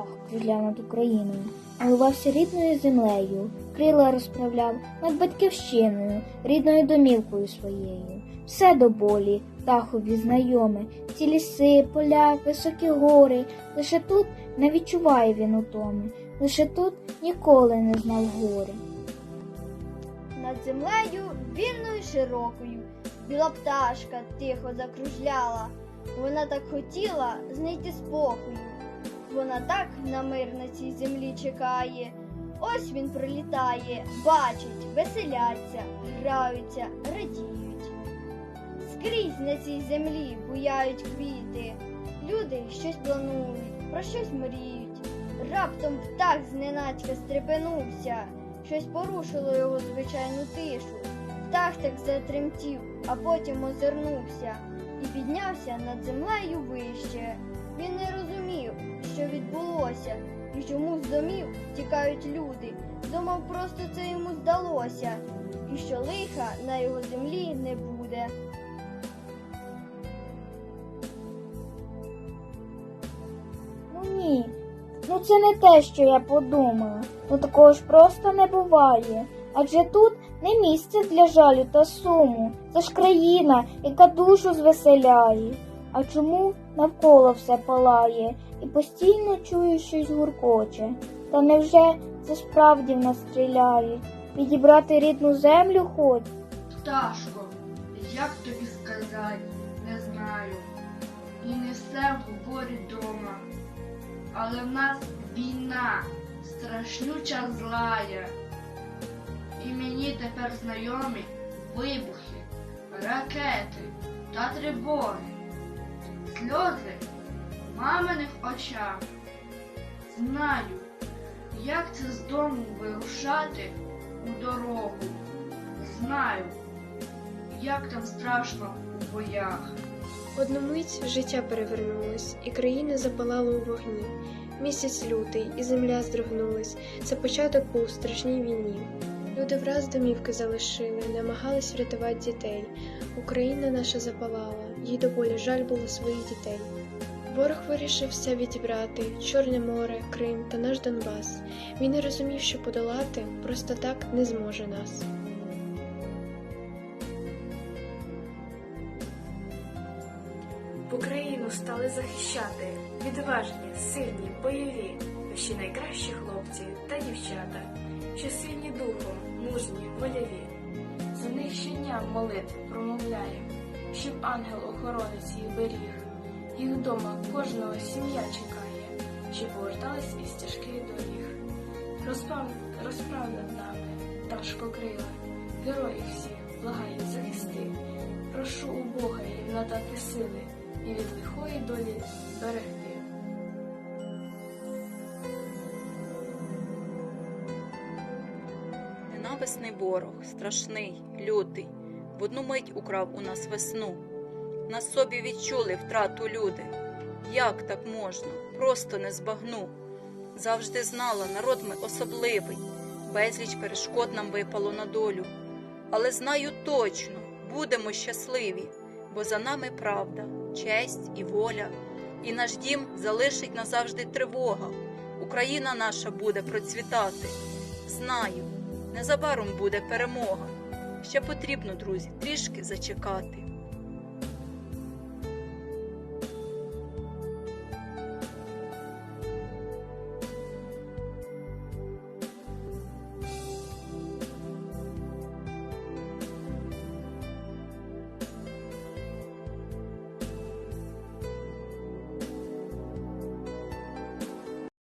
птах кружляв над Україною, милувався рідною землею, крила розправляв над батьківщиною, рідною домівкою своєю. Все до болі, птахові знайоме, ці ліси, поля, високі гори. Лише тут не відчуває він утоми, лише тут ніколи не знав гори. Над землею вільною широкою біла пташка тихо закружляла. Вона так хотіла знайти спокою. Вона так на мир на цій землі чекає. Ось він пролітає, бачить, веселяться, граються, радіють. Скрізь на цій землі буяють квіти. Люди щось планують, про щось мріють. Раптом птах зненацька стрепенувся, щось порушило його звичайну тишу. Птах так затремтів, а потім озирнувся і піднявся над землею вище. Він не розумів, відбулося, і чому з домів тікають люди. Думав, просто це йому здалося, і що лиха на його землі не буде. Ну ні, ну це не те, що я подумала. Ну такого ж просто не буває. Адже тут не місце для жалю та суму. Це ж країна, яка душу звеселяє. А чому навколо все палає і постійно чую щось гуркоче? Та невже це справді в нас стріляє? Відібрати рідну землю хоч? Пташко, як тобі сказати, не знаю. І не все говорить дома. Але в нас війна, страшнюча злая. І мені тепер знайомі вибухи, ракети та тривоги, сльози в маминих очах. Знаю, як це з дому вирушати у дорогу. Знаю, як там страшно у боях. Одну мить життя перевернулось, і країна запалала у вогні. Місяць лютий, і земля здригнулась. Це початок був страшній війні. Люди враз домівки залишили, намагались врятувати дітей. Україна наша запалала, їй до болі жаль було своїх дітей. Ворог вирішив все відібрати Чорне море, Крим та наш Донбас. Він не розумів, що подолати просто так не зможе нас. В Україну стали захищати відважні, сильні, бойові, наші найкращі хлопці та дівчата, що сильні духом, мужні, воляві. За них щодня молитви промовляємо, щоб ангел-охоронець їх беріг. Їх вдома кожного сім'я чекає, щоб повертались із тяжких доріг. Розпав, розправ над нами, пташко крила, героїв всіх, благаю, захисти. Прошу у Бога їм надати сили і від лихої долі берегти. Ненависний ворог, страшний, лютий, в одну мить украв у нас весну. На собі відчули втрату люди. Як так можна? Просто не збагну. Завжди знала, народ ми особливий, безліч перешкод нам випало на долю. Але знаю точно, будемо щасливі, бо за нами правда, честь і воля, і наш дім залишить назавжди тривога. Україна наша буде процвітати. Знаю, незабаром буде перемога. Ще потрібно, друзі, трішки зачекати.